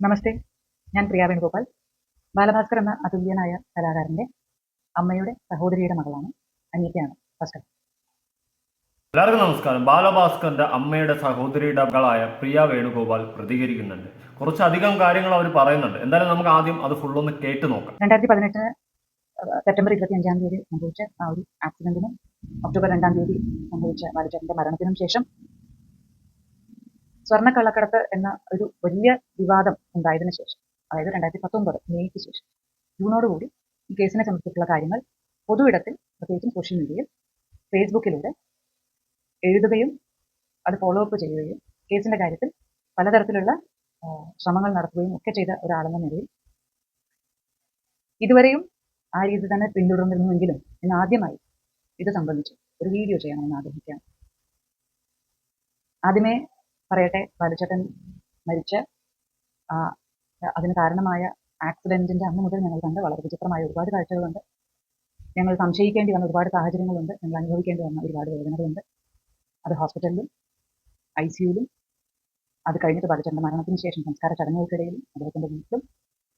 നമസ്തേ ഞാൻ പ്രിയ വേണുഗോപാൽ. ബാലഭാസ്കർ എന്ന അതുല്യനായ കലാകാരന്റെ അമ്മയുടെ സഹോദരിയുടെ മകളാണ് അനിയത്തിയാണ് ഭാസ്കർ. എല്ലാവർക്കും നമസ്കാരം. ബാലഭാസ്കറിന്റെ അമ്മയുടെ സഹോദരിയുടെ മകളായ പ്രിയ വേണുഗോപാൽ പ്രതികരിക്കുന്നുണ്ട്. കുറച്ചധികം കാര്യങ്ങൾ അവർ പറയുന്നുണ്ട്. എന്തായാലും നമുക്ക് ആദ്യം അത് ഫുള്ളൊന്ന് കേട്ട് നോക്കാം. രണ്ടായിരത്തി പതിനെട്ട് സെപ്റ്റംബർ ഇരുപത്തി അഞ്ചാം തീയതി സംഭവിച്ച ആ ഒരു ആക്സിഡന്റിനും ഒക്ടോബർ രണ്ടാം തീയതി സംഭവിച്ച ബാലചേട്ടന്റെ മരണത്തിനും ശേഷം സ്വർണക്കള്ളക്കടത്ത് എന്ന ഒരു വലിയ വിവാദം ഉണ്ടായതിനു ശേഷം അതായത് രണ്ടായിരത്തി പത്തൊമ്പത് മെയ്ക്ക് ശേഷം ജൂണോടുകൂടി ഈ കേസിനെ സംബന്ധിച്ചിട്ടുള്ള കാര്യങ്ങൾ പൊതു ഇടത്തിൽ പ്രത്യേകിച്ചും സോഷ്യൽ മീഡിയയിൽ ഫേസ്ബുക്കിലൂടെ എഴുതുകയും അത് ഫോളോ അപ്പ് ചെയ്യുകയും കേസിന്റെ കാര്യത്തിൽ പലതരത്തിലുള്ള ശ്രമങ്ങൾ നടത്തുകയും ഒക്കെ ചെയ്ത ഒരാളെന്ന നിലയിൽ ഇതുവരെയും ആ രീതി തന്നെ പിന്തുടർന്നിരുന്നുവെങ്കിലും ഇന്ന് ആദ്യമായി ഇത് സംബന്ധിച്ച് ഒരു വീഡിയോ ചെയ്യണമെന്ന് ആഗ്രഹിക്കുകയാണ്. ആദ്യമേ പറയട്ടെ ബാലുചേട്ടൻ മരിച്ച അതിന് കാരണമായ ആക്സിഡന്റിന്റെ അന്ന് മുതൽ ഞങ്ങൾ കണ്ട വളരെ വിചിത്രമായ ഒരുപാട് കാഴ്ചകളുണ്ട്. ഞങ്ങൾ സംശയിക്കേണ്ടി വന്ന ഒരുപാട് സാഹചര്യങ്ങളുണ്ട്. ഞങ്ങൾ അനുഭവിക്കേണ്ടി വന്ന ഒരുപാട് വേദനകളുണ്ട്. അത് ഹോസ്പിറ്റലിലും ഐ സിയുലും അത് കഴിഞ്ഞിട്ട് ബാലുചേട്ടന്റെ മരണത്തിന് ശേഷം സംസ്കാര ചടങ്ങുകൾക്കിടയിലും അദ്ദേഹത്തിന്റെ വീട്ടിലും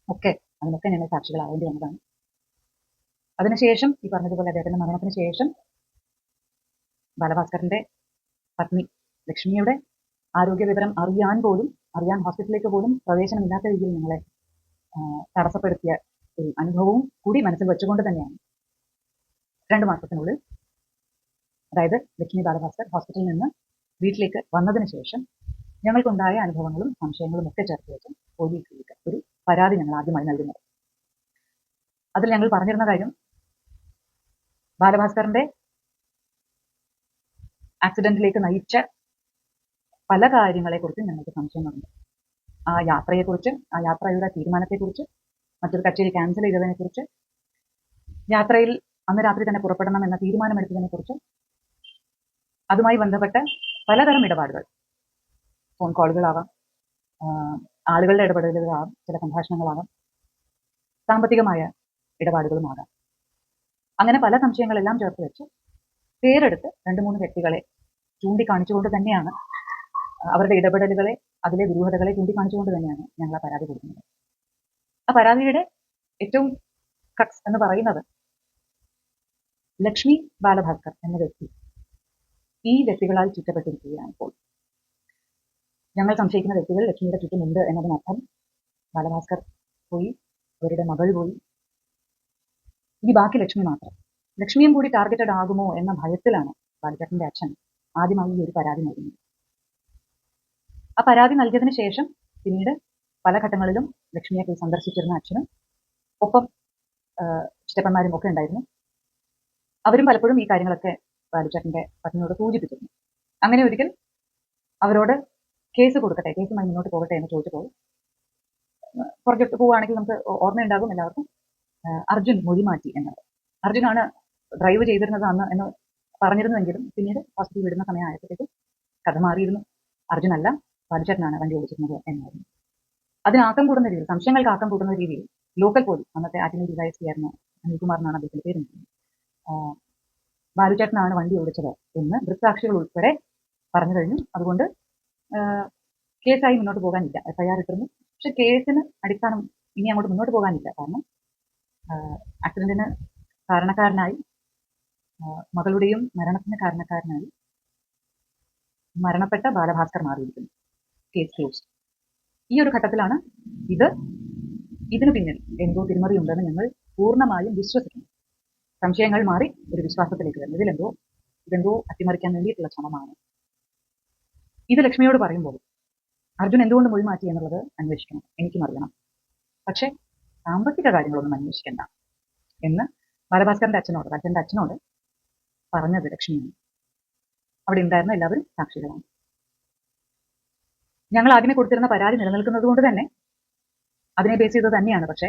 ഒക്കെ അതിനൊക്കെ ഞങ്ങൾ സാക്ഷികളാവേണ്ടി വന്നതാണ്. അതിനുശേഷം ഈ പറഞ്ഞതുപോലെ അദ്ദേഹത്തിന്റെ മരണത്തിന് ശേഷം ബാലഭാസ്കറിന്റെ പത്നി ലക്ഷ്മിയുടെ ആരോഗ്യ വിവരം അറിയാൻ പോലും അറിയാൻ ഹോസ്പിറ്റലിലേക്ക് പോലും പ്രവേശനമില്ലാത്ത രീതിയിൽ നിങ്ങളെ തടസ്സപ്പെടുത്തിയ ഒരു അനുഭവവും കൂടി മനസ്സിൽ വെച്ചുകൊണ്ട് തന്നെയാണ്. രണ്ട് മാസത്തിനുള്ളിൽ അതായത് ലക്ഷ്മി ബാലഭാസ്കർ ഹോസ്പിറ്റലിൽ നിന്ന് വീട്ടിലേക്ക് വന്നതിന് ശേഷം ഞങ്ങൾക്കുണ്ടായ അനുഭവങ്ങളും സംശയങ്ങളും ഒക്കെ ചേർത്ത് വെച്ച് പോലീസിലേക്ക് ഒരു പരാതി ഞങ്ങൾ ആദ്യമായി നൽകുന്നത്. അതിൽ ഞങ്ങൾ പറഞ്ഞിരുന്ന കാര്യം ബാലഭാസ്കറിന്റെ ആക്സിഡന്റിലേക്ക് നയിച്ച പല കാര്യങ്ങളെക്കുറിച്ചും ഞങ്ങൾക്ക് സംശയങ്ങളുണ്ട് ആ യാത്രയെക്കുറിച്ച് ആ യാത്രയുടെ തീരുമാനത്തെക്കുറിച്ച് മറ്റൊരു കച്ചേരി ക്യാൻസൽ ചെയ്തതിനെക്കുറിച്ച് യാത്രയിൽ അന്ന് രാത്രി തന്നെ പുറപ്പെടണം എന്ന തീരുമാനമെടുത്തതിനെക്കുറിച്ച് അതുമായി ബന്ധപ്പെട്ട പലതരം ഇടപാടുകൾ. ഫോൺ കോളുകളാവാം ആളുകളുടെ ഇടപെടലുകളാവാം ചില സംഭാഷണങ്ങളാവാം സാമ്പത്തികമായ ഇടപാടുകളുമാകാം. അങ്ങനെ പല സംശയങ്ങളെല്ലാം ചേർത്ത് വെച്ച് പേരെടുത്ത് രണ്ട് മൂന്ന് വ്യക്തികളെ ചൂണ്ടിക്കാണിച്ചുകൊണ്ട് തന്നെയാണ് അവരുടെ ഇടപെടലുകളെ അതിലെ ദുരൂഹതകളെ ചൂണ്ടിക്കാണിച്ചുകൊണ്ട് തന്നെയാണ് ഞങ്ങൾ ആ പരാതി കൊടുക്കുന്നത്. ആ പരാതിയുടെ ഏറ്റവും കക്സ് എന്ന് പറയുന്നത് ലക്ഷ്മി ബാലഭാസ്കർ എന്ന വ്യക്തി ഈ വ്യക്തികളാൽ ചുറ്റപ്പെട്ടിരിക്കുകയാണ് ഇപ്പോൾ. ഞങ്ങൾ സംശയിക്കുന്ന വ്യക്തികൾ ലക്ഷ്മിയുടെ ചുറ്റുമുണ്ട് എന്നതിനർത്ഥം ബാലഭാസ്കർ പോയി അവരുടെ മകൾ പോയി. ഇനി ബാക്കി ലക്ഷ്മി മാത്രം. ലക്ഷ്മിയും കൂടി ടാർഗറ്റഡ് ആകുമോ എന്ന ഭയത്തിലാണ് ബാലചേട്ടന്റെ അച്ഛൻ ആദ്യമായി ഈ ഒരു പരാതി നൽകുന്നത്. ആ പരാതി നൽകിയതിന് ശേഷം പിന്നീട് പല ഘട്ടങ്ങളിലും ലക്ഷ്മിയെ പോയി സന്ദർശിച്ചിരുന്ന അച്ഛനും ഒപ്പം ചിറ്റപ്പന്മാരും ഒക്കെ ഉണ്ടായിരുന്നു. അവരും പലപ്പോഴും ഈ കാര്യങ്ങളൊക്കെ ബാലുചേട്ടന്റെ പത്നിയോട് സൂചിപ്പിച്ചിരുന്നു. അങ്ങനെ ഒരിക്കൽ അവരോട് കേസ് കൊടുക്കട്ടെ കേസുമായി മുന്നോട്ട് പോകട്ടെ എന്ന് ചോദിച്ചു പോകും പുറത്തോട്ട് പോവുകയാണെങ്കിൽ നമുക്ക് ഓർമ്മയുണ്ടാകും എല്ലാവർക്കും. അർജുൻ മൊഴി മാറ്റി എന്നത്. അർജുനാണ് ഡ്രൈവ് ചെയ്തിരുന്നത് അന്ന് എന്ന് പറഞ്ഞിരുന്നുവെങ്കിലും പിന്നീട് ഹോസ്പിറ്റലിൽ വിടുന്ന സമയമായപ്പോഴത്തേക്കും കഥ മാറിയിരുന്നു. അർജുനല്ല ബാലുചേട്ടനാണ് വണ്ടി ഓടിച്ചിരുന്നത് എന്നായിരുന്നു. അതിന് ആക്കം കൂടുന്ന രീതിയിൽ സംശയങ്ങൾക്ക് ആക്കം കൂടുന്ന രീതിയിൽ ലോക്കൽ പോലീസ് അന്നത്തെ ആറ്റിനി ഡിവൈസ് ആയിരുന്ന അനിൽകുമാർ എന്നാണ് അദ്ദേഹത്തിന്റെ പേര് ബാലുചേട്ടനാണ് വണ്ടി ഓടിച്ചത് എന്ന് ദൃക്സാക്ഷികൾ ഉൾപ്പെടെ പറഞ്ഞു കഴിഞ്ഞു. അതുകൊണ്ട് കേസായി മുന്നോട്ട് പോകാനില്ല. എഫ്ഐആർ ഇട്ടിരുന്നു. പക്ഷെ കേസിന് അടിസ്ഥാനം ഇനി അങ്ങോട്ട് മുന്നോട്ട് പോകാനില്ല. കാരണം ആക്സിഡന്റിന് കാരണക്കാരനായി മകളുടെയും മരണത്തിന് കാരണക്കാരനായി മരണപ്പെട്ട ബാലഭാസ്കർ മാറിയിരിക്കുന്നു. കേസ് ക്ലോസ് ഈ ഒരു ഘട്ടത്തിലാണ് ഇത്. ഇതിനു പിന്നിൽ എന്തോ തിരിമറി ഉണ്ടെന്ന് ഞങ്ങൾ പൂർണമായും വിശ്വസിക്കുന്നു. സംശയങ്ങൾ മാറി ഒരു വിശ്വാസത്തിലേക്ക് വരുന്നു. ഇതിലെന്തോ ഇതെന്തോ അട്ടിമറിക്കാൻ വേണ്ടിയിട്ടുള്ള ശ്രമമാണ്. ഇത് ലക്ഷ്മിയോട് പറയുമ്പോൾ അർജുൻ എന്തുകൊണ്ട് മൊഴി മാറ്റി എന്നുള്ളത് അന്വേഷിക്കണം. എനിക്കും അറിയണം. പക്ഷേ സാമ്പത്തിക കാര്യങ്ങളൊന്നും അന്വേഷിക്കണ്ട എന്ന് ബാലഭാസ്കറിന്റെ അച്ഛനോട് അച്ഛന്റെ അച്ഛനോട് പറഞ്ഞത് ലക്ഷ്മിയാണ്. അവിടെ ഉണ്ടായിരുന്ന എല്ലാവരും സാക്ഷികളാണ്. ഞങ്ങൾ ആദ്യമേ കൊടുത്തിരുന്ന പരാതി നിലനിൽക്കുന്നത് കൊണ്ട് തന്നെ അതിനെ ബേസ് ചെയ്ത് തന്നെയാണ്. പക്ഷേ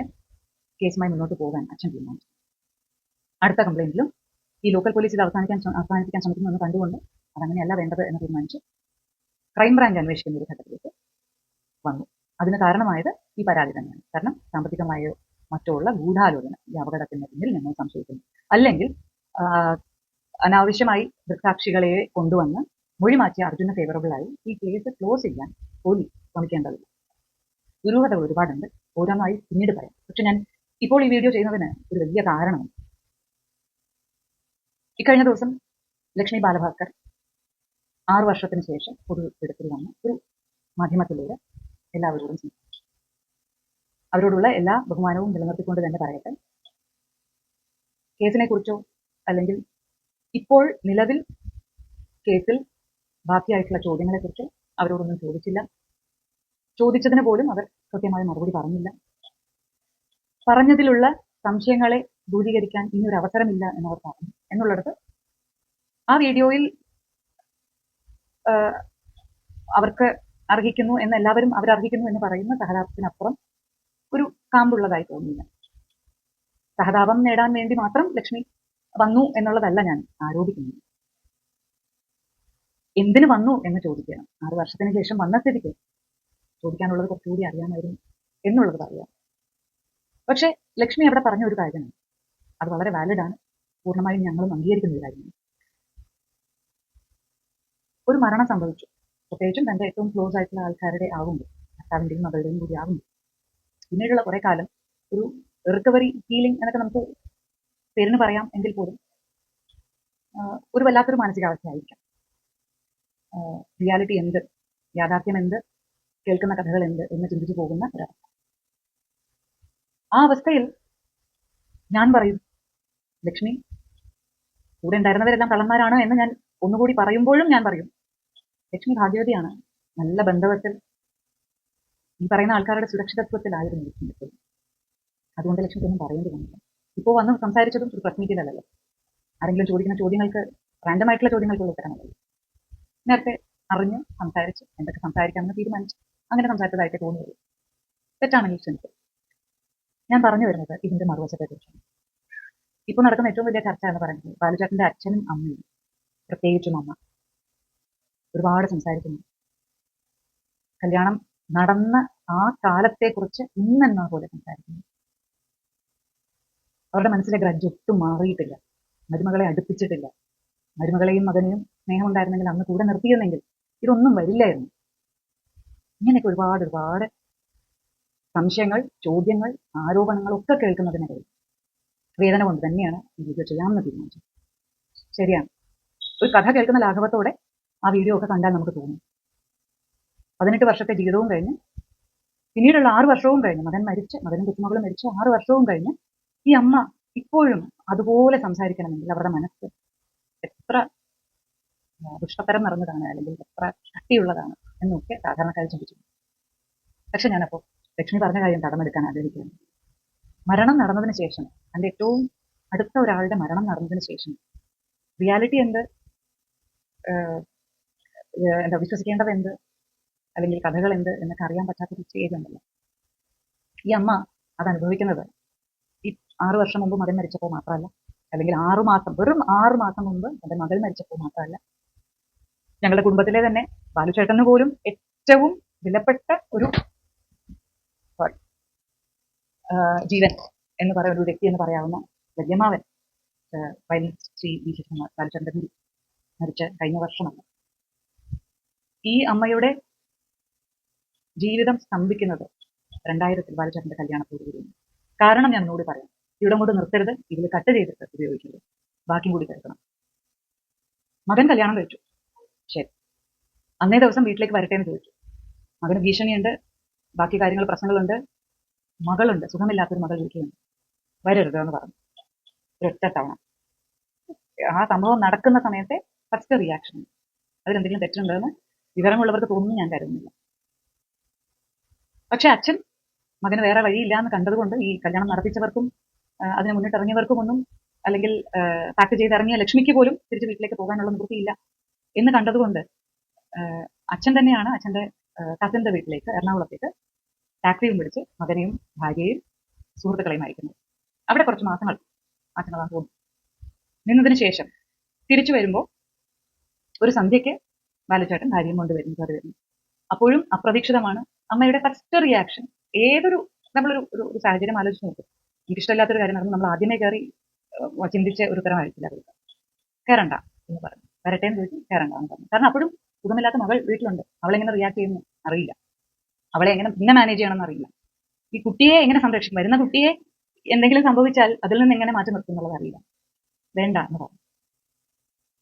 കേസുമായി മുന്നോട്ട് പോകാൻ അച്ഛൻ തീരുമാനിച്ചു. അടുത്ത കംപ്ലൈന്റിലും ഈ ലോക്കൽ പോലീസ് ഇത് അവസാനിക്കാൻ അവസാനിപ്പിക്കാൻ ശ്രമിക്കുന്നു എന്ന് കണ്ടുകൊണ്ട് അതങ്ങനെയല്ല വേണ്ടത് എന്ന് തീരുമാനിച്ച്. ക്രൈംബ്രാഞ്ച് അന്വേഷിക്കുന്ന ഒരു ഘട്ടത്തിലേക്ക് വന്നു. അതിന് കാരണമായത് ഈ പരാതി തന്നെയാണ്. കാരണം സാമ്പത്തികമായോ മറ്റോ ഉള്ള ഗൂഢാലോചന ഈ അപകടത്തിന് പിന്നിൽ ഞങ്ങൾ സംശയിക്കുന്നു. അല്ലെങ്കിൽ അനാവശ്യമായി ദൃക്സാക്ഷികളെ കൊണ്ടുവന്ന് മൊഴി മാറ്റിയ അർജുന ഫേവറബിൾ ആയി ഈ കേസ് ക്ലോസ് ചെയ്യാൻ പോലീസ് ശ്രമിക്കേണ്ടതില്ല. ദുരൂഹതകൾ ഒരുപാടുണ്ട്. ഓരോന്നായി പിന്നീട് പറയാം. പക്ഷെ ഞാൻ ഇപ്പോൾ ഈ വീഡിയോ ചെയ്യുന്നതിന് ഒരു വലിയ കാരണമുണ്ട്. ഇക്കഴിഞ്ഞ ദിവസം ലക്ഷ്മി ബാലഭാസ്കർ ആറു വർഷത്തിന് ശേഷം പൊതു ഇടത്തിൽ വന്ന് ഒരു മാധ്യമത്തിലൂടെ എല്ലാവരോടും സംസാരിച്ചു. അവരോടുള്ള എല്ലാ ബഹുമാനവും നിലനിർത്തിക്കൊണ്ട് തന്നെ പറയട്ടെ. കേസിനെ കുറിച്ചോ അല്ലെങ്കിൽ ഇപ്പോൾ നിലവിൽ കേസിൽ ബാക്കിയായിട്ടുള്ള ചോദ്യങ്ങളെക്കുറിച്ചോ അവരോടൊന്നും ചോദിച്ചില്ല. ചോദിച്ചതിന് പോലും അവർ കൃത്യമായ മറുപടി പറഞ്ഞില്ല. പറഞ്ഞതിലുള്ള സംശയങ്ങളെ ദൂരീകരിക്കാൻ ഇനി ഒരു അവസരമില്ല എന്നവർ പറഞ്ഞു. എന്നുള്ളിടത്ത് ആ വീഡിയോയിൽ അവർക്ക് അർഹിക്കുന്നു എന്ന് എല്ലാവരും അവർ അർഹിക്കുന്നു എന്ന് പറയുന്ന സഹതാപത്തിനപ്പുറം ഒരു കാമ്പുള്ളതായി തോന്നിയില്ല. സഹതാപം നേടാൻ വേണ്ടി മാത്രം ലക്ഷ്മി വന്നു എന്നുള്ളതല്ല ഞാൻ ആരോപിക്കുന്നത്. എന്തിനു വന്നു എന്ന് ചോദിക്കണം. ആറ് വർഷത്തിന് ശേഷം വന്ന സ്ഥിതിക്ക് ചോദിക്കാനുള്ളത് കുറച്ചുകൂടി അറിയാമായിരുന്നു എന്നുള്ളത് പറയാം. പക്ഷെ ലക്ഷ്മി അവിടെ പറഞ്ഞ ഒരു കാര്യമാണ് അത് വളരെ വാലിഡ് ആണ്. പൂർണമായും ഞങ്ങളും അംഗീകരിക്കുന്ന ഒരു കാര്യമാണ്. ഒരു മരണം സംഭവിച്ചു. പ്രത്യേകിച്ചും തന്റെ ഏറ്റവും ക്ലോസ് ആയിട്ടുള്ള ആൾക്കാരുടെ ആവുമ്പോൾ ഭർത്താവിന്റെയും മകളുടെയും കൂടി ആവുമ്പോൾ. പിന്നീടുള്ള കുറെ കാലം ഒരു റിക്കവറി ഹീലിംഗ് എന്നൊക്കെ നമുക്ക് പേരിന് പറയാം എങ്കിൽ പോലും ഒരു വല്ലാത്തൊരു മാനസികാവസ്ഥയായിരിക്കാം. റിയാലിറ്റി എന്ത്? യാഥാർത്ഥ്യം എന്ത്? കേൾക്കുന്ന കഥകൾ എന്ത്? എന്ന് ചിന്തിച്ചു പോകുന്ന ഒരവസ്ഥ ആ അവസ്ഥയിൽ ഞാൻ പറയും ലക്ഷ്മി കൂടെ ഉണ്ടായിരുന്നവരെല്ലാം കള്ളന്മാരാണ് എന്ന് ഞാൻ ഒന്നുകൂടി പറയുമ്പോഴും ഞാൻ പറയും. ലക്ഷ്മി ഭാഗ്യവതിയാണ്. നല്ല ബന്ധവത്തിൽ ഈ പറയുന്ന ആൾക്കാരുടെ സുരക്ഷിതത്വത്തിലായിരുന്നു ലക്ഷ്മി എപ്പോഴും. അതുകൊണ്ട് ലക്ഷ്മിക്കൊന്നും പറയേണ്ടി വന്നില്ല. ഇപ്പോൾ വന്ന് സംസാരിച്ചതും ഒരു പ്രശ്നിക്കില്ലല്ലോ ആരെങ്കിലും ചോദിക്കുന്ന ചോദ്യങ്ങൾക്ക് റാൻഡമായിട്ടുള്ള ചോദ്യങ്ങൾക്കുള്ള ഉത്തരമല്ലല്ലോ. നേരത്തെ അറിഞ്ഞ് സംസാരിച്ച് എന്തൊക്കെ സംസാരിക്കാമെന്ന് തീരുമാനിച്ചു അങ്ങനെ സംസാരിച്ചതായിട്ട് തോന്നിയത്. തെറ്റാണെങ്കിൽ ക്ഷമിക്കും ഞാൻ പറഞ്ഞു വരുന്നത് ഇതിന്റെ മറുവശത്തെ കുറിച്ചാണ് ഇപ്പോൾ നടക്കുന്ന ഏറ്റവും വലിയ ചർച്ച എന്ന് പറയുന്നത് ബാലുചേട്ടന്റെ അച്ഛനും അമ്മയും പ്രത്യേകിച്ചും അമ്മ ഒരുപാട് സംസാരിക്കുന്നു. കല്യാണം നടന്ന ആ കാലത്തെക്കുറിച്ച് ഇന്നെന്ന പോലെ സംസാരിക്കുന്നു? അവരുടെ മനസ്സിലെ ഗ്രജ് ഒട്ടും മാറിയിട്ടില്ല. മരുമകളെ അടുപ്പിച്ചിട്ടില്ല. മരുമകളെയും മകനെയും സ്നേഹമുണ്ടായിരുന്നെങ്കിൽ അന്ന് കൂടെ നിർത്തിയിരുന്നെങ്കിൽ ഇതൊന്നും വരില്ലായിരുന്നു. ഇങ്ങനെയൊക്കെ ഒരുപാട് ഒരുപാട് സംശയങ്ങൾ ചോദ്യങ്ങൾ ആരോപണങ്ങൾ ഒക്കെ കേൾക്കുന്നതിനിടയിൽ വേദന കൊണ്ട് തന്നെയാണ് വീഡിയോ ചെയ്യാമെന്ന് തീരുമാനിച്ചത്. ശരിയാണ് ഒരു കഥ കേൾക്കുന്ന ലാഘവത്തോടെ ആ വീഡിയോ ഒക്കെ കണ്ടാൽ നമുക്ക് തോന്നും. പതിനെട്ട് വർഷത്തെ ജീവിതവും കഴിഞ്ഞ് പിന്നീടുള്ള ആറ് വർഷവും കഴിഞ്ഞ് മകൻ മരിച്ച് മകനും കുത്തുമകളും മരിച്ച് ആറ് വർഷവും കഴിഞ്ഞ് ഈ അമ്മ ഇപ്പോഴും അതുപോലെ സംസാരിക്കണമെങ്കിൽ അവരുടെ മനസ്സ് എത്ര ആ, ദുഷ്ടത്തരം നിറഞ്ഞതാണ് അല്ലെങ്കിൽ എത്ര ശക്തിയുള്ളതാണ് എന്നൊക്കെ സാധാരണക്കാർ ചിന്തിച്ചു പക്ഷെ ഞാനപ്പോൾ ലക്ഷ്മി പറഞ്ഞ കാര്യം കടമെടുക്കാൻ ആഗ്രഹിക്കുന്നു മരണം നടന്നതിന് ശേഷം എന്റെ ഏറ്റവും അടുത്ത ഒരാളുടെ മരണം നടന്നതിന് ശേഷം റിയാലിറ്റി എന്ത്? എന്താ വിശ്വസിക്കേണ്ടത് എന്ത്? അല്ലെങ്കിൽ കഥകൾ എന്ത് എന്നൊക്കെ അറിയാൻ പറ്റാത്ത ഒരു സ്റ്റേജ് ഉണ്ടല്ലോ. ഈ അമ്മ അത് അനുഭവിക്കുന്നത് ഈ ആറു വർഷം മുമ്പ് മകൻ മരിച്ചപ്പോൾ മാത്രമല്ല അല്ലെങ്കിൽ ആറു മാസം വെറും ആറു മാസം മുമ്പ് എന്റെ മകൾ മരിച്ചപ്പോൾ മാത്രമല്ല ഞങ്ങളുടെ കുടുംബത്തിലെ തന്നെ ബാലുചേട്ടന് പോലും ഏറ്റവും വിലപ്പെട്ട ഒരു ജീവൻ എന്ന് പറയുന്ന ഒരു വ്യക്തി എന്ന് പറയാവുന്ന വല്യമാവൻ ശ്രീ വി. ശിവകുമാർ ബാലുചേട്ടന്റെ ഗുരു മരിച്ച കഴിഞ്ഞ വർഷമാണ്. ഈ അമ്മയുടെ ജീവിതം സ്തംഭിക്കുന്നത് രണ്ടായിരത്തിൽ ബാലുചേട്ടന്റെ കല്യാണത്തോടുകൂടിയാണ് കാരണം ഞാൻ എന്നോട് പറയാം. ഇവിടെ കൊണ്ട് നിർത്തരുത് ഇതിൽ കട്ട് ചെയ്തിട്ട് ഉപയോഗിക്കരുത്. ബാക്കിയും കൂടി കരുതണം. മകൻ കല്യാണം കഴിച്ചു. ശരി. അന്നേ ദിവസം വീട്ടിലേക്ക് വരട്ടെ എന്ന് ചോദിച്ചു. മകന് ഭീഷണിയുണ്ട് ബാക്കി കാര്യങ്ങൾ പ്രശ്നങ്ങളുണ്ട്. മകളുണ്ട് സുഖമില്ലാത്തൊരു മകൾ വീട്ടിലുണ്ട് വരരുത് എന്ന് പറഞ്ഞു. ഒരൊറ്റ തവണ. ആ സംഭവം നടക്കുന്ന സമയത്തെ ഫസ്റ്റ് റിയാക്ഷൻ അതിലെന്തെങ്കിലും തെറ്റുണ്ടെന്ന് വിവരമുള്ളവർക്ക് തോന്നുന്നു ഞാൻ കരുതുന്നില്ല. പക്ഷെ അച്ഛൻ മകന് വേറെ വഴിയില്ല എന്ന് കണ്ടതുകൊണ്ട് ഈ കല്യാണം നടത്തിച്ചവർക്കും അതിന് മുന്നിട്ടിറങ്ങിയവർക്കും ഒന്നും അല്ലെങ്കിൽ പാക്ക് ചെയ്ത് ഇറങ്ങിയ ലക്ഷ്മിക്ക് പോലും തിരിച്ച് വീട്ടിലേക്ക് പോകാനുള്ള നിവൃത്തിയില്ല എന്ന് കണ്ടതുകൊണ്ട് അച്ഛൻ തന്നെയാണ് അച്ഛന്റെ കസിന്റെ വീട്ടിലേക്ക് എറണാകുളത്തേക്ക് ടാക്സിയും പിടിച്ച് മകനെയും ഭാര്യയും സുഹൃത്തുക്കളെയും അയക്കുന്നത്. അവിടെ കുറച്ച് മാസങ്ങൾ മാസങ്ങളാണ് തോന്നുന്നു നിന്നതിന് ശേഷം തിരിച്ചു വരുമ്പോൾ ഒരു സന്ധ്യയ്ക്ക് ബാലച്ചേട്ടൻ ഭാര്യയും കൊണ്ട് വരുന്നു കയറി വരുന്നു. അപ്പോഴും അപ്രതീക്ഷിതമാണ് അമ്മയുടെ ഫസ്റ്റ് റിയാക്ഷൻ ഏതൊരു നമ്മളൊരു ഒരു ഒരു സാഹചര്യം ആലോചിച്ച് നോക്കും. എനിക്കിഷ്ടമില്ലാത്തൊരു കാര്യം നടന്നു നമ്മൾ ആദ്യമേ കയറി ചിന്തിച്ച ഒരു ഉത്തരമായിരിക്കില്ല അത്. കയറണ്ട എന്ന് പറഞ്ഞു. വരട്ടെ എന്ന് ചോദിച്ചു കയറണ്ട എന്ന് പറഞ്ഞു. കാരണം അപ്പോഴും സുഖമില്ലാത്ത മകൾ വീട്ടിലുണ്ട്. അവളെങ്ങനെ റിയാക്ട് ചെയ്യുന്നു അറിയില്ല. അവളെ എങ്ങനെ പിന്നെ മാനേജ് ചെയ്യണമെന്ന് അറിയില്ല. ഈ കുട്ടിയെ എങ്ങനെ സംരക്ഷിക്കും? വരുന്ന കുട്ടിയെ എന്തെങ്കിലും സംഭവിച്ചാൽ അതിൽ നിന്ന് എങ്ങനെ മാറ്റി നിർത്തും എന്നുള്ളത് അറിയില്ല. വേണ്ട എന്ന് പറഞ്ഞു.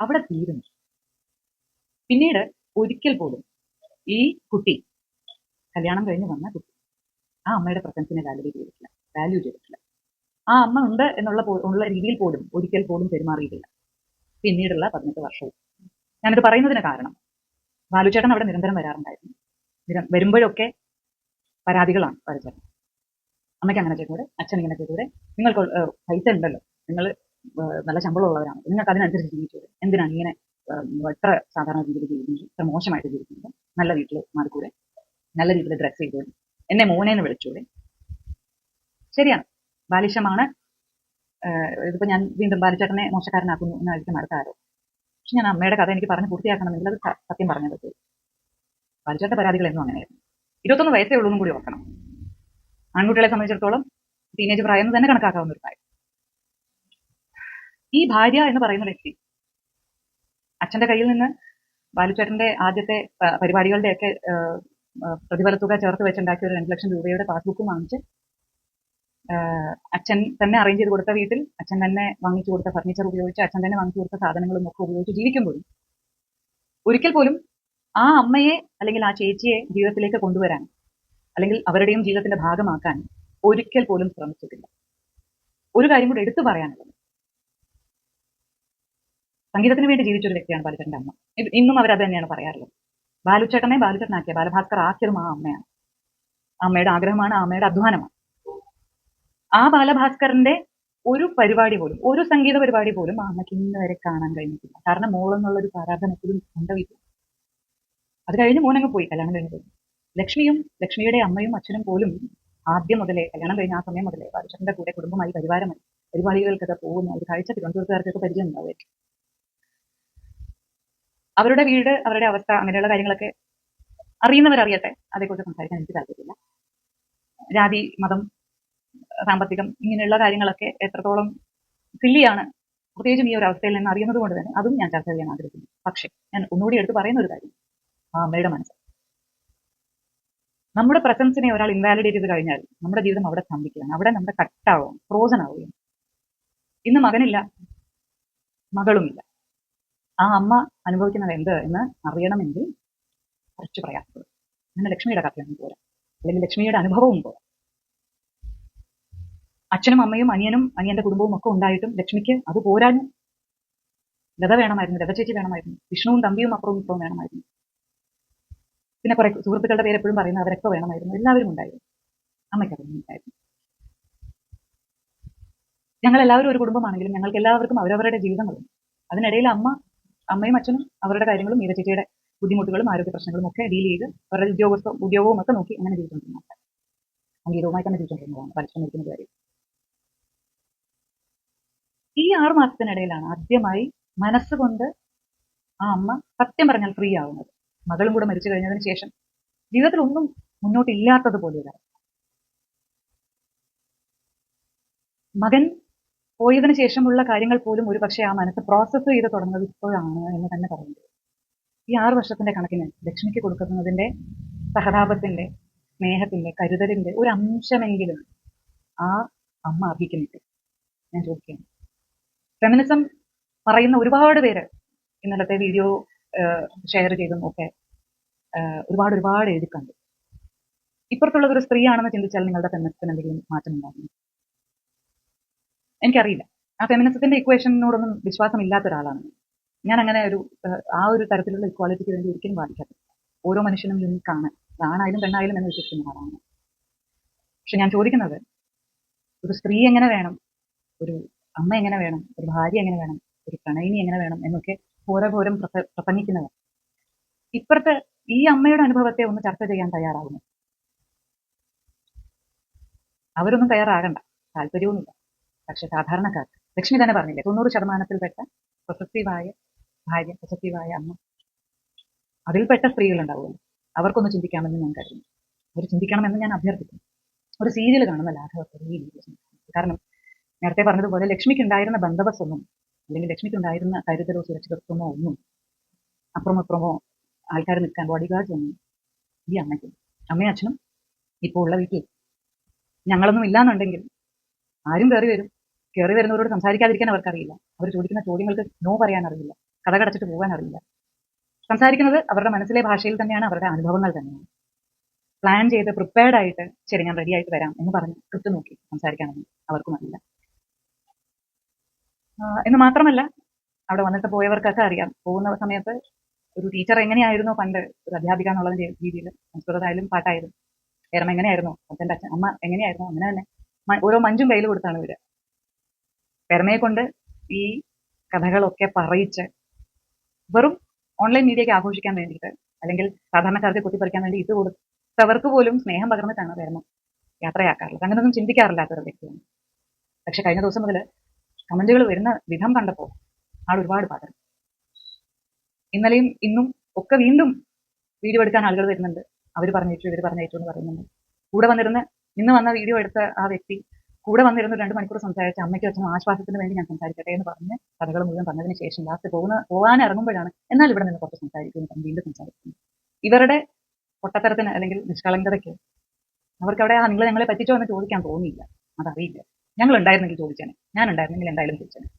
അവിടെ തീരുന്നു. പിന്നീട് ഒരിക്കൽ പോലും ഈ കുട്ടി കല്യാണം കഴിഞ്ഞ് വന്ന കുട്ടി ആ അമ്മയുടെ പ്രസൻസിനെ വാല്യൂ ചെയ്തിട്ടില്ല. വാല്യൂ ചെയ്തിട്ടില്ല. ആ അമ്മ ഉണ്ട് എന്നുള്ള ഉള്ള രീതിയിൽ പോലും ഒരിക്കൽ പോലും പെരുമാറിയിട്ടില്ല. പിന്നീടുള്ള പതിനെട്ട് വർഷവും. ഞാനിത് പറയുന്നതിന് കാരണം ബാലുചേട്ടൻ അവിടെ നിരന്തരം വരാറുണ്ടായിരുന്നു. വരുമ്പോഴൊക്കെ പരാതികളാണ് ബാലുചേട്ടൻ അമ്മയ്ക്ക് അങ്ങനെ ചെയ്തൂടെ അച്ഛൻ ഇങ്ങനെ ചെയ്തൂടെ നിങ്ങൾക്ക് പൈസ ഉണ്ടല്ലോ നിങ്ങൾ നല്ല ശമ്പളമുള്ളവരാണ് നിങ്ങൾക്ക് അതിനനുസരിച്ച് ജീവിച്ചൂടെ. എന്തിനാണ് ഇങ്ങനെ എത്ര സാധാരണ രീതിയിൽ ജീവിക്കുന്നത്? ഇത്ര മോശമായിട്ട് ജീവിക്കുന്നത്? നല്ല വീട്ടിൽ മാറിക്കൂടെ നല്ല രീതിയിൽ ഡ്രസ്സ് ചെയ്തൂടെ. എന്നെ മോനേന്ന് വിളിച്ചൂടെ. ശരിയാണ്. ബാലിശമാണ്. ഇതിപ്പോൾ ഞാൻ വീണ്ടും ബാലിച്ചേട്ടനെ മോശക്കാരനാക്കുന്നു എന്നായിരിക്കും അടുത്ത ആരോ പക്ഷെ ഞാൻ അമ്മയുടെ കഥ എനിക്ക് പറഞ്ഞ് പൂർത്തിയാക്കണമെങ്കിൽ അത് സത്യം പറഞ്ഞത് ബാലിച്ചേട്ട പരാതികൾ എന്നും അങ്ങനെയായിരുന്നു. ഇരുപത്തൊന്ന് വയസ്സേ ഉള്ളൂ കൂടി ഓർക്കണം. ആൺകുട്ടികളെ സംബന്ധിച്ചിടത്തോളം ടീനേജ് പ്രായം എന്ന് തന്നെ കണക്കാക്കാവുന്ന ഒരു പ്രായം. ഈ ഭാര്യ എന്ന് പറയുന്ന വ്യക്തി അച്ഛന്റെ കയ്യിൽ നിന്ന് ബാലുച്ചേട്ടന്റെ ആദ്യത്തെ പരിപാടികളുടെയൊക്കെ ഏഹ്, ഏഹ്, പ്രതിഫല തുക ചേർത്ത് വെച്ചുണ്ടാക്കിയ ഒരു രണ്ട് ലക്ഷം രൂപയുടെ പാസ്ബുക്കും വാങ്ങിച്ച് അച്ഛൻ തന്നെ അറേഞ്ച് ചെയ്ത് കൊടുത്ത വീട്ടിൽ അച്ഛൻ തന്നെ വാങ്ങിച്ചു കൊടുത്ത ഫർണിച്ചർ ഉപയോഗിച്ച് അച്ഛൻ തന്നെ വാങ്ങിച്ചു കൊടുത്ത സാധനങ്ങളും ഒക്കെ ഉപയോഗിച്ച് ജീവിക്കുമ്പോഴും ഒരിക്കൽ പോലും ആ അമ്മയെ അല്ലെങ്കിൽ ആ ചേച്ചിയെ ജീവിതത്തിലേക്ക് കൊണ്ടുവരാൻ അല്ലെങ്കിൽ അവരുടെയും ജീവിതത്തിന്റെ ഭാഗമാക്കാൻ ഒരിക്കൽ പോലും ശ്രമിച്ചിട്ടില്ല. ഒരു കാര്യം കൂടെ എടുത്തു പറയാനുള്ളത്. സംഗീതത്തിന് വേണ്ടി ജീവിച്ചൊരു വ്യക്തിയാണ് ബാലുചേട്ടന്റെ അമ്മ. ഇന്നും അവരത് തന്നെയാണ് പറയാറുള്ളത്. ബാലുചേട്ടനെ ബാലുചേട്ടനാക്കിയ ബാലഭാസ്കർ ആക്കിയതും ആ അമ്മയാണ്. അമ്മയുടെ ആഗ്രഹമാണ് അമ്മയുടെ അധ്വാനമാണ്. ആ ബാലഭാസ്കറിന്റെ ഒരു പരിപാടി പോലും ഒരു സംഗീത പരിപാടി പോലും ആ അമ്മയ്ക്ക് ഇന്ന് വരെ കാണാൻ കഴിഞ്ഞിട്ടില്ല. കാരണം മോളെന്നുള്ള ഒരു പ്രാരാധന എപ്പോഴും ഉണ്ടാവില്ല അത് കഴിഞ്ഞ് മോനങ്ങ് പോയി കല്യാണം കഴിഞ്ഞ് പോയി. ലക്ഷ്മിയും ലക്ഷ്മിയുടെ അമ്മയും അച്ഛനും പോലും ആദ്യം മുതലേ കല്യാണം കഴിഞ്ഞ ആ സമയം മുതലേ ബാലചന്ദ്രന്റെ കൂടെ കുടുംബമായി പരിവാരമായി. പരിപാടികൾക്കൊക്കെ പോകുന്ന ഒരു കാഴ്ച തിരുവനന്തപുരത്തുകാർക്കൊക്കെ പരിചയം ഉണ്ടാവുമായിരിക്കും അവരുടെ വീട് അവരുടെ അവസ്ഥ അങ്ങനെയുള്ള കാര്യങ്ങളൊക്കെ അറിയുന്നവരറിയട്ടെ? അതേക്കുറിച്ച് സംസാരിക്കാൻ എനിക്ക് താല്പര്യമില്ല. ജാതി മതം സാമ്പത്തികം ഇങ്ങനെയുള്ള കാര്യങ്ങളൊക്കെ എത്രത്തോളം സില്ലിയാണ് പ്രത്യേകിച്ചും ഈ ഒരു അവസ്ഥയിൽ നിന്ന് അറിയുന്നത് കൊണ്ട് തന്നെ അതും ഞാൻ ചർച്ച ചെയ്യാൻ ആഗ്രഹിക്കുന്നു. പക്ഷേ ഞാൻ ഒന്നുകൂടി എടുത്ത് പറയുന്ന ഒരു കാര്യം. ആ അമ്മയുടെ മനസ്സ്. നമ്മുടെ പ്രസൻസിനെ ഒരാൾ ഇൻവാലിഡേറ്റ് ചെയ്ത് കഴിഞ്ഞാൽ നമ്മുടെ ജീവിതം അവിടെ സ്തംഭിക്കുകയാണ്. അവിടെ നമ്മുടെ കട്ടാവും ഫ്രോസൺ ആവുകയും ഇന്ന് മകനില്ല മകളുമില്ല. ആ അമ്മ അനുഭവിക്കുന്നത് എന്ത് എന്ന് അറിയണമെങ്കിൽ കുറച്ച് പ്രയാസപ്പെടും അങ്ങനെ ലക്ഷ്മിയുടെ കഥയൊന്നും പോരാ. അല്ലെങ്കിൽ ലക്ഷ്മിയുടെ അനുഭവവും പോരാ. അച്ഛനും അമ്മയും അനിയനും അനിയന്റെ കുടുംബവും ഒക്കെ ഉണ്ടായിട്ടും ലക്ഷ്മിക്ക് അത് പോരാനും ലത വേണമായിരുന്നു ലത ചേച്ചി വേണമായിരുന്നു വിഷ്ണുവും തമ്പിയും അപ്പുറവും ഇപ്പുറവും വേണമായിരുന്നു. പിന്നെ കുറെ സുഹൃത്തുക്കളുടെ പേര് എപ്പോഴും പറയുന്നത് അവരൊക്കെ വേണമായിരുന്നു എല്ലാവരും ഉണ്ടായിരുന്നു അമ്മയ്ക്ക് അതൊന്നും ഉണ്ടായിരുന്നു ഞങ്ങൾ എല്ലാവരും ഒരു കുടുംബമാണെങ്കിലും ഞങ്ങൾക്ക് എല്ലാവർക്കും അവരവരുടെ ജീവിതങ്ങളുണ്ട്. അതിനിടയിൽ അമ്മ അമ്മയും അച്ഛനും അവരുടെ കാര്യങ്ങളും മീര ചേച്ചിയുടെ ബുദ്ധിമുട്ടുകളും ആരോഗ്യ പ്രശ്നങ്ങളും ഒക്കെ ഡീൽ ചെയ്ത് അവരുടെ ഉദ്യോഗസ്ഥ ഉദ്യോഗവും ഒക്കെ നോക്കി അങ്ങനെ ജീവിച്ചുകൊണ്ടിരുന്ന സംഗീതവുമായി തന്നെ ജീവിച്ചുകൊണ്ടിരുന്നതാണ് പരിശ്രമിക്കുന്നത് കാര്യം. ഈ ആറു മാസത്തിനിടയിലാണ് ആദ്യമായി മനസ്സുകൊണ്ട് ആ അമ്മ സത്യം പറഞ്ഞാൽ ഫ്രീ ആവുന്നത്. മകളും കൂടെ മരിച്ചു കഴിഞ്ഞതിന് ശേഷം ജീവിതത്തിൽ ഒന്നും മുന്നോട്ടില്ലാത്തതുപോലെ ഒരു. മകൻ പോയതിനു ശേഷമുള്ള കാര്യങ്ങൾ പോലും ഒരു പക്ഷേ ആ മനസ്സ് പ്രോസസ്സ് ചെയ്ത് തുടങ്ങുന്നത് ഇപ്പോഴാണ് എന്ന് തന്നെ പറയുന്നത്. ഈ ആറു വർഷത്തിന്റെ കണക്കിന് ലക്ഷ്മിക്ക് കൊടുക്കുന്നതിന്റെ സഹതാപത്തിന്റെ സ്നേഹത്തിന്റെ കരുതലിന്റെ ഒരു അംശമെങ്കിലും ആ അമ്മ അർഹിക്കുന്നുണ്ട് ഞാൻ ചോദിക്കുന്നു ഫെമിനിസം പറയുന്ന ഒരുപാട് പേര് ഇന്നലത്തെ വീഡിയോ ഷെയർ ചെയ്തും ഒക്കെ ഒരുപാട് ഒരുപാട് എഴുതി ഇപ്പുറത്തുള്ളത് ഒരു സ്ത്രീയാണെന്ന് ചിന്തിച്ചാൽ നിങ്ങളുടെ ഫെമിനിസത്തിന് എന്തെങ്കിലും മാറ്റം ഉണ്ടാകും എനിക്കറിയില്ല. ആ ഫെമിനിസത്തിന്റെ ഇക്വേഷനോടൊന്നും വിശ്വാസമില്ലാത്ത ഒരാളാണ്. ഞാൻ അങ്ങനെ ഒരു ആ ഒരു തരത്തിലുള്ള ഇക്വാലിറ്റിക്ക് വേണ്ടി ഒരിക്കലും ബാധിക്കാത്ത ഓരോ മനുഷ്യനും യുണീക്കാണ് ആണായാലും പെണ്ണായാലും എന്ന് വിശ്വസിക്കുന്ന ആളാണ് പക്ഷെ ഞാൻ ചോദിക്കുന്നത് ഒരു സ്ത്രീ എങ്ങനെ വേണം ഒരു അമ്മ എങ്ങനെ വേണം? ഒരു ഭാര്യ എങ്ങനെ വേണം? ഒരു പ്രണയിനി എങ്ങനെ വേണം? എന്നൊക്കെ ഘോരഘോരം പ്രസ- പ്രസംഗിക്കുന്നവർ. ഇപ്പുറത്തെ ഈ അമ്മയുടെ അനുഭവത്തെ ഒന്ന് ചർച്ച ചെയ്യാൻ തയ്യാറാകുന്നു അവരൊന്നും തയ്യാറാകണ്ട. താല്പര്യവുമില്ല. പക്ഷെ സാധാരണക്കാർ ലക്ഷ്മി തന്നെ പറഞ്ഞില്ലേ തൊണ്ണൂറ് ശതമാനത്തിൽപ്പെട്ട പ്രൊസസീവായ ഭാര്യ പ്രസക്തിവായ അമ്മ. അതിൽപ്പെട്ട സ്ത്രീകളുണ്ടാവുമല്ലോ. അവർക്കൊന്ന് ചിന്തിക്കാമെന്ന് ഞാൻ കരുതുന്നു. അവർ ചിന്തിക്കണമെന്ന് ഞാൻ അഭ്യർത്ഥിക്കുന്നു. ഒരു സീരിയൽ കാണുന്ന ലാഘവത്തെ ഈ രീതിയിൽ. കാരണം നേരത്തെ പറഞ്ഞതുപോലെ ലക്ഷ്മിക്ക് ഉണ്ടായിരുന്ന ബന്ധവസ്തൊന്നും അല്ലെങ്കിൽ ലക്ഷ്മിക്ക് ഉണ്ടായിരുന്ന കരുതലോ സുരക്ഷിതത്വമോ ഒന്നും അപ്പുറമപ്പുറമോ അപ്പുറമോ ആൾക്കാർ നിൽക്കാൻ ബോഡി ഗാർഡ്സ് ഒന്നും ഈ അമ്മയ്ക്ക് അമ്മയും അച്ഛനും ഇപ്പോൾ ഉള്ള വീട്ടിൽ ഞങ്ങളൊന്നും ഇല്ലാന്നുണ്ടെങ്കിൽ ആരും കയറി വരും. കയറി വരുന്നവരോട് സംസാരിക്കാതിരിക്കാൻ അവർക്കറിയില്ല. അവർ ചോദിക്കുന്ന ചോദ്യങ്ങൾക്ക് നോ പറയാൻ അറിയില്ല കടകടച്ചിട്ട് പോകാൻ അറിയില്ല സംസാരിക്കുന്നത് അവരുടെ മനസ്സിലെ ഭാഷയിൽ തന്നെയാണ് അവരുടെ അനുഭവങ്ങൾ തന്നെയാണ്. പ്ലാൻ ചെയ്ത് പ്രിപ്പയർഡ് ആയിട്ട് ശരി ഞാൻ റെഡി ആയിട്ട് വരാം എന്ന് പറഞ്ഞ് കൃത്യം നോക്കി സംസാരിക്കാനൊന്നും അവർക്കും അറിയില്ല. എന്ന് മാത്രമല്ല അവിടെ വന്നിട്ട് പോയവർക്കൊക്കെ അറിയാം. പോകുന്ന സമയത്ത് ഒരു ടീച്ചർ എങ്ങനെയായിരുന്നു പണ്ട് ഒരു അധ്യാപിക എന്നുള്ള രീതിയിൽ സംസ്കൃതമായാലും പാട്ടായാലും. ഏറം എങ്ങനെയായിരുന്നു? അച്ഛന്റെ അച്ഛൻ അമ്മ എങ്ങനെയായിരുന്നു? അങ്ങനെ തന്നെ. ഓരോ മഞ്ചും കയ്യിൽ കൊടുത്താണ് ഇവർ. പെരമയെ കൊണ്ട് ഈ കഥകളൊക്കെ പറയിച്ച് വെറും ഓൺലൈൻ മീഡിയയ്ക്ക് ആഘോഷിക്കാൻ വേണ്ടിയിട്ട് അല്ലെങ്കിൽ സാധാരണക്കാർക്ക് കുത്തിപ്പറിക്കാൻ വേണ്ടി ഇത് കൊടുത്തവർക്ക് പോലും സ്നേഹം പകർന്നിട്ടാണ് പെരമ യാത്രയാക്കാറുള്ളത്. അങ്ങനെയൊന്നും ചിന്തിക്കാറില്ലാത്തൊരു വ്യക്തിയാണ്. പക്ഷെ കഴിഞ്ഞ ദിവസം മുതൽ കമന്റുകൾ വരുന്ന വിധം കണ്ടപ്പോൾ ആൾ ഒരുപാട് പാടും ഇന്നലെയും ഇന്നും ഒക്കെ വീണ്ടും വീഡിയോ എടുക്കാൻ ആളുകൾ വരുന്നുണ്ട്. അവർ പറഞ്ഞേച്ചു ഇവർ പറഞ്ഞേച്ചു എന്ന് പറയുന്നുണ്ട്. കൂടെ വന്നിരുന്ന് ഇന്ന് വന്ന വീഡിയോ എടുത്ത ആ വ്യക്തി കൂടെ വന്നിരുന്ന് രണ്ട് മണിക്കൂർ സംസാരിച്ച അമ്മയ്ക്ക് അച്ഛനും ആശ്വാസത്തിന് വേണ്ടി ഞാൻ സംസാരിക്കട്ടെ എന്ന് പറഞ്ഞ് കഥകൾ മുഴുവൻ പറഞ്ഞതിന് ശേഷം ലാസ്റ്റ് പോകുന്ന പോകാൻ ഇറങ്ങുമ്പോഴാണ് എന്നാൽ ഇവിടെ നിന്ന് കുറച്ച് സംസാരിക്കുന്നു വീണ്ടും സംസാരിക്കുന്നു ഇവരുടെ പൊട്ടത്തരത്തിന് അല്ലെങ്കിൽ നിഷ്കളങ്കതയ്ക്ക് അവർക്ക് അവിടെ നിങ്ങൾ ഞങ്ങളെ പറ്റിച്ചോ എന്ന് ചോദിക്കാൻ തോന്നിയില്ല. അതറിയില്ല. ഞങ്ങൾ ഉണ്ടായിരുന്നെങ്കിൽ ചോദിച്ചേനെ. ഞാൻ ഉണ്ടായിരുന്നെങ്കിൽ എന്തായാലും ചോദിച്ചേനെ.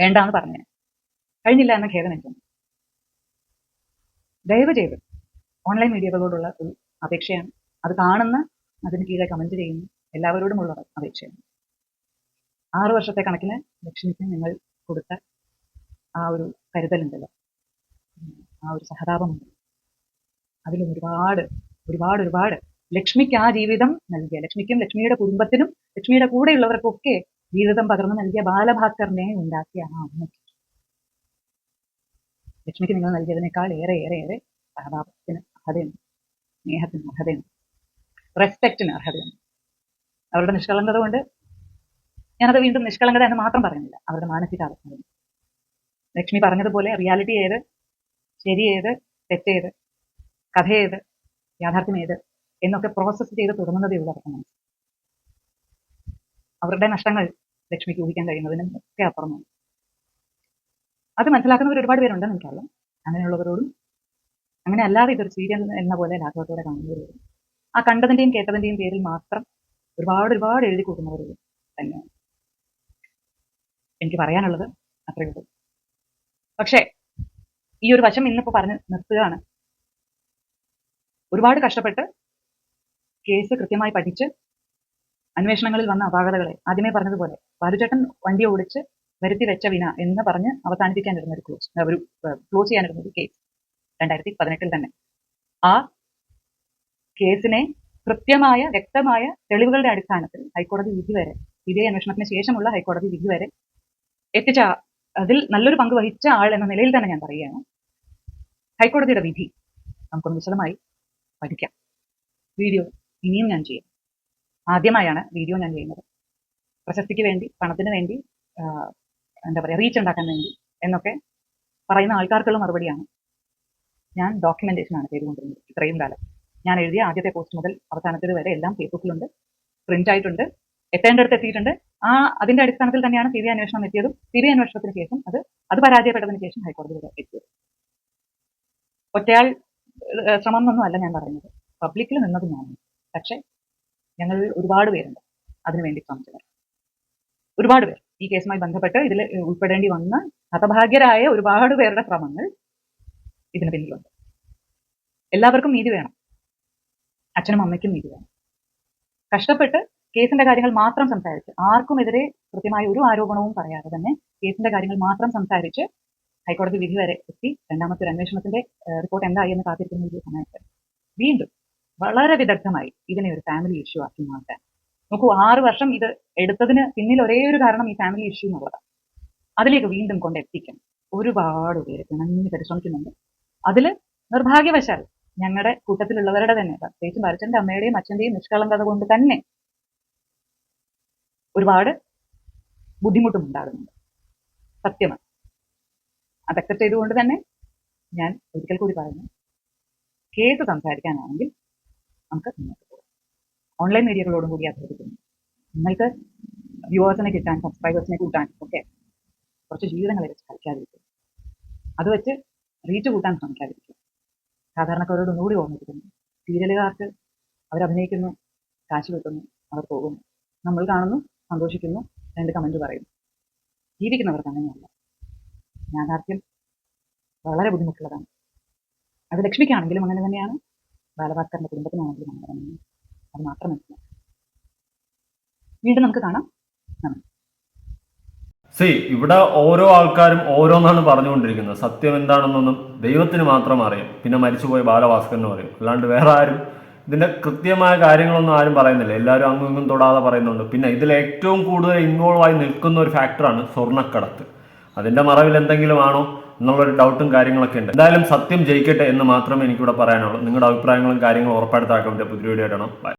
വേണ്ടാന്ന് പറഞ്ഞേനെ. കഴിഞ്ഞില്ല എന്ന ഖേദം എനിക്കുണ്ട്. ദയവ് ചെയ്ത് ഓൺലൈൻ മീഡിയകളോടുള്ള ഒരു അപേക്ഷയാണ്. അത് കാണുന്ന അതിന് കീഴെ കമന്റ് ചെയ്യുന്ന എല്ലാവരോടുമുള്ള അപേക്ഷയാണ്. ആറു വർഷത്തെ കണക്കിന് ലക്ഷ്മിക്ക് നിങ്ങൾ കൊടുത്ത ആ ഒരു കരുതലുണ്ടല്ലോ. ആ ഒരു സഹതാപമുണ്ട്. അതിലും ഒരുപാട് ഒരുപാട് ഒരുപാട് ലക്ഷ്മിക്ക് ആ ജീവിതം നൽകിയ ലക്ഷ്മിക്കും ലക്ഷ്മിയുടെ കുടുംബത്തിനും ലക്ഷ്മിയുടെ കൂടെയുള്ളവർക്കൊക്കെ ജീവിതം പകർന്നു നൽകിയ ബാലഭാസ്കറിനെ ഉണ്ടാക്കിയ ആ അമ്മയ്ക്ക്. ലക്ഷ്മിക്ക് നിങ്ങൾ നൽകിയതിനേക്കാൾ ഏറെ ഏറെ ഏറെ സഹതാപത്തിന് അർഹതയുണ്ട്. സ്നേഹത്തിന് അർഹതയുണ്ട്. റെസ്പെക്റ്റിന് അർഹതയുണ്ട്. അവരുടെ നിഷ്കളങ്കത കൊണ്ട് ഞാനത് വീണ്ടും നിഷ്കളങ്കത എന്ന് മാത്രം പറയുന്നില്ല. അവരുടെ മാനസികാവസ്ഥ ലക്ഷ്മി പറഞ്ഞതുപോലെ റിയാലിറ്റി ഏത്? ശരി ഏത്? തെറ്റേത് കഥ ഏത്? യാഥാർത്ഥ്യം ഏത്? എന്നൊക്കെ പ്രോസസ്സ് ചെയ്ത് തുടങ്ങുന്നതേ ഉള്ളൂ അവരുടെ നഷ്ടങ്ങൾ ലക്ഷ്മിക്ക് ഊഹിക്കാൻ കഴിയുന്നതിനും ഒക്കെ അപ്പുറമാണ്. അത് മനസ്സിലാക്കുന്നവർ ഒരുപാട് പേരുണ്ടെന്ന് എനിക്കറിയാം. അങ്ങനെയുള്ളവരോടും അങ്ങനെ അല്ലാതെ ഇതൊരു സീരിയൽ എന്ന പോലെ ലാഘവത്തോടെ കാണുന്നവരോടും ആ കണ്ടതിന്റെയും കേട്ടതിന്റെയും പേരിൽ മാത്രം ഒരുപാട് ഒരുപാട് എഴുതി കൂട്ടുന്നവരോടും തന്നെയാണ്. എനിക്ക് പറയാനുള്ളത് അത്രയേ ഉള്ളൂ. പക്ഷേ ഈ ഒരു വശം ഇന്നിപ്പോൾ പറഞ്ഞ് നിർത്തുകയാണ്. ഒരുപാട് കഷ്ടപ്പെട്ട് കേസ് കൃത്യമായി പഠിച്ച് അന്വേഷണങ്ങളിൽ വന്ന അപാകതകളെ ആദ്യമേ പറഞ്ഞതുപോലെ ബാലുചേട്ടൻ വണ്ടി ഓടിച്ച് വരുത്തി വെച്ച വിന എന്ന് പറഞ്ഞ് അവസാനിപ്പിക്കാനിരുന്ന ഒരു ക്ലോസ് ഒരു ക്ലോസ് ചെയ്യാനിരുന്ന ഒരു കേസ് രണ്ടായിരത്തി പതിനെട്ടിൽ തന്നെ. ആ കേസിനെ കൃത്യമായ വ്യക്തമായ തെളിവുകളുടെ അടിസ്ഥാനത്തിൽ ഹൈക്കോടതി വിധി വരെ സി അന്വേഷണത്തിന് ശേഷമുള്ള ഹൈക്കോടതി വിധി വരെ എത്തിച്ച അതിൽ നല്ലൊരു പങ്ക് വഹിച്ച ആൾ എന്ന നിലയിൽ തന്നെ ഞാൻ പറയുകയാണ്. ഹൈക്കോടതിയുടെ വിധി നമുക്കൊന്ന് വിശദമായി പഠിക്കാം. വീഡിയോ ഇനിയും ഞാൻ ചെയ്യും. ആദ്യമായാണ് വീഡിയോ ഞാൻ ചെയ്യുന്നത്. പ്രശസ്തിക്ക് വേണ്ടി പണത്തിന് വേണ്ടി എന്താ പറയുക റീച്ച് ഉണ്ടാക്കാൻ വേണ്ടി എന്നൊക്കെ പറയുന്ന ആൾക്കാർക്കുള്ള മറുപടിയാണ് ഞാൻ ഡോക്യുമെന്റേഷൻ ആണ് ചെയ്തുകൊണ്ടിരുന്നത് ഇത്രയും കാലം. ഞാൻ എഴുതിയ ആദ്യത്തെ പോസ്റ്റ് മുതൽ അവസാനത്തേത് വരെ എല്ലാം ഫേസ്ബുക്കിലുണ്ട് പ്രിന്റ് ആയിട്ടുണ്ട് എത്തേണ്ടടുത്ത് എത്തിയിട്ടുണ്ട്. ആ അതിന്റെ അടിസ്ഥാനത്തിൽ തന്നെയാണ് സി ബി അന്വേഷണം എത്തിയതും. സി ബി അന്വേഷണത്തിന് ശേഷം അത് അത് പരാജയപ്പെട്ടതിന് ശേഷം ഹൈക്കോടതി വരെ എത്തിയത്. ഒറ്റയാൾ ശ്രമം എന്നൊന്നും അല്ല ഞാൻ പറയുന്നത്. പബ്ലിക്കിൽ നിന്നത് ഞാനാണ്. പക്ഷെ ഞങ്ങൾ ഒരുപാട് പേരുണ്ട്. അതിനുവേണ്ടി ശ്രമിച്ചവർ. ഒരുപാട് പേർ. ഈ കേസുമായി ബന്ധപ്പെട്ട് ഇതിൽ ഉൾപ്പെടേണ്ടി വന്ന ഹതഭാഗ്യരായ ഒരുപാട് പേരുടെ ശ്രമങ്ങൾ ഇതിന് പിന്നിലുണ്ട്. എല്ലാവർക്കും നീതി വേണം. അച്ഛനും അമ്മയ്ക്കും നീതി വേണം. കഷ്ടപ്പെട്ട് കേസിന്റെ കാര്യങ്ങൾ മാത്രം സംസാരിച്ച് ആർക്കുമെതിരെ കൃത്യമായ ഒരു ആരോപണവും പറയാതെ തന്നെ കേസിന്റെ കാര്യങ്ങൾ മാത്രം സംസാരിച്ച് ഹൈക്കോടതി വിധി വരെ എത്തി. രണ്ടാമത്തെ ഒരു അന്വേഷണത്തിന്റെ റിപ്പോർട്ട് എന്തായി എന്ന് കാത്തിരിക്കുന്ന ഒരു സമയത്ത്. വീണ്ടും വളരെ വിദഗ്ധമായി ഇതിനെ ഒരു ഫാമിലി ഇഷ്യൂ ആക്കി മാറ്റാൻ. നോക്കൂ ആറ് വർഷം ഇത് എടുത്തതിന് പിന്നിൽ ഒരേ ഒരു കാരണം ഈ ഫാമിലി ഇഷ്യൂ എന്നുള്ളതാണ്. അതിലേക്ക് വീണ്ടും കൊണ്ടെത്തിക്കാൻ ഒരുപാട് പേര് പിണങ്ങി പരിശ്രമിക്കുന്നുണ്ട് അതിൽ നിർഭാഗ്യവശാൽ ഞങ്ങളുടെ കൂട്ടത്തിലുള്ളവരുടെ തന്നെ പ്രത്യേകിച്ചും ഭരച്ചന്റെ അമ്മയുടെയും അച്ഛന്റെയും നിഷ്കളങ്കത കൊണ്ട് തന്നെ ഒരുപാട് ബുദ്ധിമുട്ടും ഉണ്ടാകുന്നുണ്ട്. സത്യമാണ്. അത് അക്സെപ്റ്റ് ചെയ്തുകൊണ്ട് തന്നെ ഞാൻ ഒരിക്കൽ കൂടി പറയുന്നു കേട്ട് സംസാരിക്കാനാണെങ്കിൽ നമുക്ക് മുന്നോട്ട് പോകാം ഓൺലൈൻ മീഡിയകളോടും കൂടി അഭ്യർത്ഥിക്കുന്നു നിങ്ങൾക്ക് വ്യൂവേഴ്സിനെ കിട്ടാൻ സബ്സ്ക്രൈബേഴ്സിനെ കൂട്ടാൻ ഒക്കെ കുറച്ച് ജീവിതങ്ങളെ വെച്ച് കളിക്കാതിരിക്കും അത് വെച്ച് റീച്ച് കൂട്ടാൻ ശ്രമിക്കാതിരിക്കും സാധാരണക്കാരോട് ഒന്നുകൂടി ഓർമ്മിപ്പിക്കുന്നു. സീരിയലുകാർക്ക് അവരഭിനയിക്കുന്നു കാശ് കിട്ടുന്നു അവർ പോകുന്നു. നമ്മൾ കാണുന്നു സന്തോഷിക്കുന്നു രണ്ട് കമന്റ് പറയുന്നു. ജീവിക്കുന്നവർക്ക് അങ്ങനെയല്ല. യാഥാർത്ഥ്യം വളരെ ബുദ്ധിമുട്ടുള്ളതാണ്. അത് ലക്ഷ്മിക്കാണെങ്കിലും അങ്ങനെ തന്നെയാണ്. ബാലഭാസ്കറിന്റെ കുടുംബത്തിനാണെങ്കിലും അങ്ങനെ തന്നെയാണ് അത് മാത്രം മനസ്സിലാക്കാം വീണ്ടും നമുക്ക് കാണാം. സി ഇവിടെ ഓരോ ആൾക്കാരും ഓരോന്നാണ് പറഞ്ഞുകൊണ്ടിരിക്കുന്നത്. സത്യം എന്താണെന്നൊന്നും ദൈവത്തിന് മാത്രം അറിയാം. പിന്നെ മരിച്ചുപോയ ബാലഭാസ്കറിനും അറിയാം. അല്ലാണ്ട് വേറെ ആരും ഇതിന്റെ കൃത്യമായ കാര്യങ്ങളൊന്നും ആരും പറയുന്നില്ല. എല്ലാവരും അങ്ങും ഇങ്ങും തൊടാതെ പറയുന്നുണ്ട്. പിന്നെ ഇതിൽ ഏറ്റവും കൂടുതൽ ഇൻവോൾവ് ആയി നിൽക്കുന്ന ഒരു ഫാക്ടറാണ് സ്വർണക്കടത്ത്. അതിന്റെ മറവിൽ എന്തെങ്കിലും ആണോ? എന്നുള്ളൊരു ഡൗട്ടും കാര്യങ്ങളൊക്കെ ഉണ്ട്. എന്തായാലും സത്യം ജയിക്കട്ടെ എന്ന് മാത്രമേ എനിക്കിവിടെ പറയാനുള്ളൂ. നിങ്ങളുടെ അഭിപ്രായങ്ങളും കാര്യങ്ങളും ഉറപ്പായിട്ട് ഉറപ്പെടുത്താക്കാൻ പുതിയ വീഡിയോ ആയിട്ടാണ് ബൈ.